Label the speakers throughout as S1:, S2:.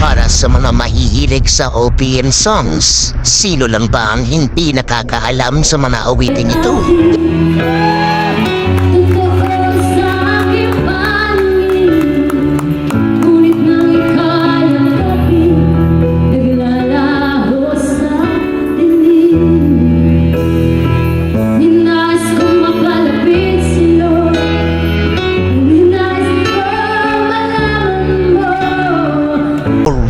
S1: para sa mga mahihilig sa OPM songs. Sino lang ba ang hindi nakakaalam sa mga awiting ito?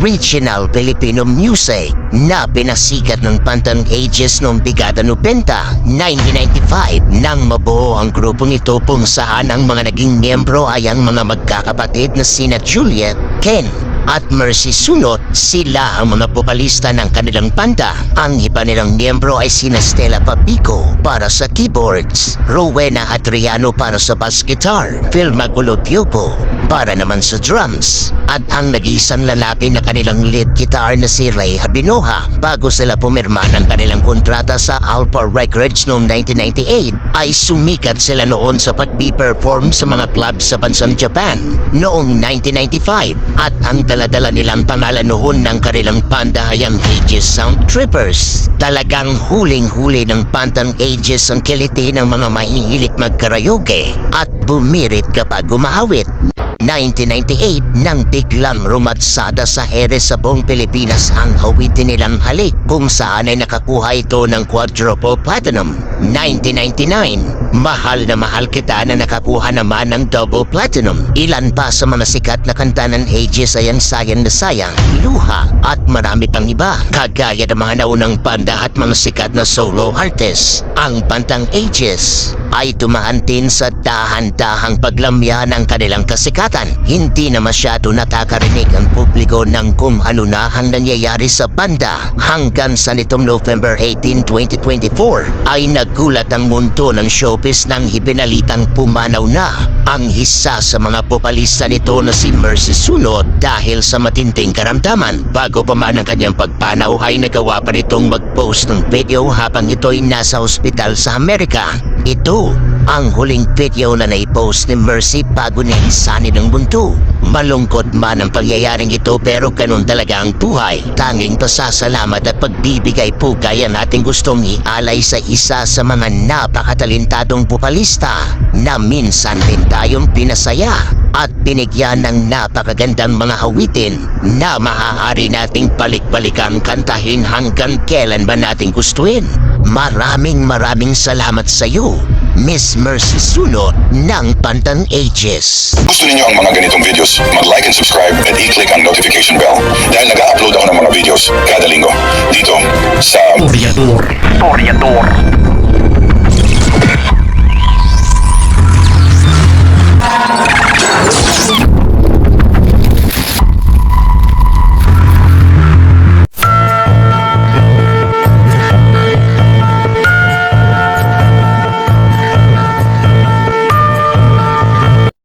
S1: Original Filipino music na pinasikat ng Pantan Ages noong Bigada 90, 1995 nang mabuo ang grupong ito kung saan ang mga naging miyembro ay ang mga magkakapatid na sina Juliet, Ken, at Mercy Sunot, sila ang mga popalista ng kanilang banda. Ang iba nilang miyembro ay sina Stella Papico para sa keyboards, Rowena Adriano para sa bass guitar, Phil Magulopiopo para naman sa drums, at ang nag-iisang lalaki na kanilang lead guitar na si Ray Habinoha bago sila pumirma ng kanilang kontrata sa Alpha Records noong 1998 ay sumikat sila noon sa pagbi-perform sa mga club sa bansang Japan noong 1995 at ang daladala nilang pangalan noon ng kanilang banda ay ang Aegis Sound Trippers. Talagang huling-huli ng Pantan Aegis ang kiliti ng mga mahihilig magkarayoke at bumirit kapag gumahawit. 1998 nang biglang rumatsada sa ere sa buong Pilipinas ang awitin nilang halik kung saan ay nakakuha ito ng quadruple platinum. 1999, mahal na mahal kita na nakakuha naman ng double platinum. Ilan pa sa mga sikat na kanta ng Aegis ay ang Sayang na Sayang, Luha at marami pang iba. Kagaya ng mga naunang banda at mga sikat na solo artists. Ang pantang Aegis ay tumahantin sa dahan-dahang paglamya ng kanilang kasikatan. Hindi na masyado nakakarinig ang publiko ng kung ano na ang nangyayari sa banda hanggang sa nitong November 18, 2024 ay nagulat ang mundo ng showbiz nang ibinalitang pumanaw na ang isa sa mga popalista nito na si Mercy Sunod dahil sa matinding karamdaman. Bago pa man ang kanyang pagpanaw ay nagawa pa nitong mag-post ng video habang ito'y nasa ospital sa Amerika. Ito ang huling video na naipost ni Mercy bago niya isanin ng bunto. Malungkot man ang pangyayaring ito pero ganun talaga ang buhay. Tanging pasasalamat at pagbibigay po kaya natin gustong ialay sa isa sa mga napakatalentadong popalista na minsan din tayong pinasaya at binigyan ng napakagandang mga awitin na maaari nating balik-balikan kantahin hanggang kailan ba natin gustuin. Maraming maraming salamat sa iyo, Miss Mercy Sunod ng Pantan Ages.
S2: Gusto niyo ang mga ganitong videos? Mag-like and subscribe at i-click ang notification bell dahil nag-upload ako ng mga videos kada linggo dito sa
S3: Toriador. Toriador.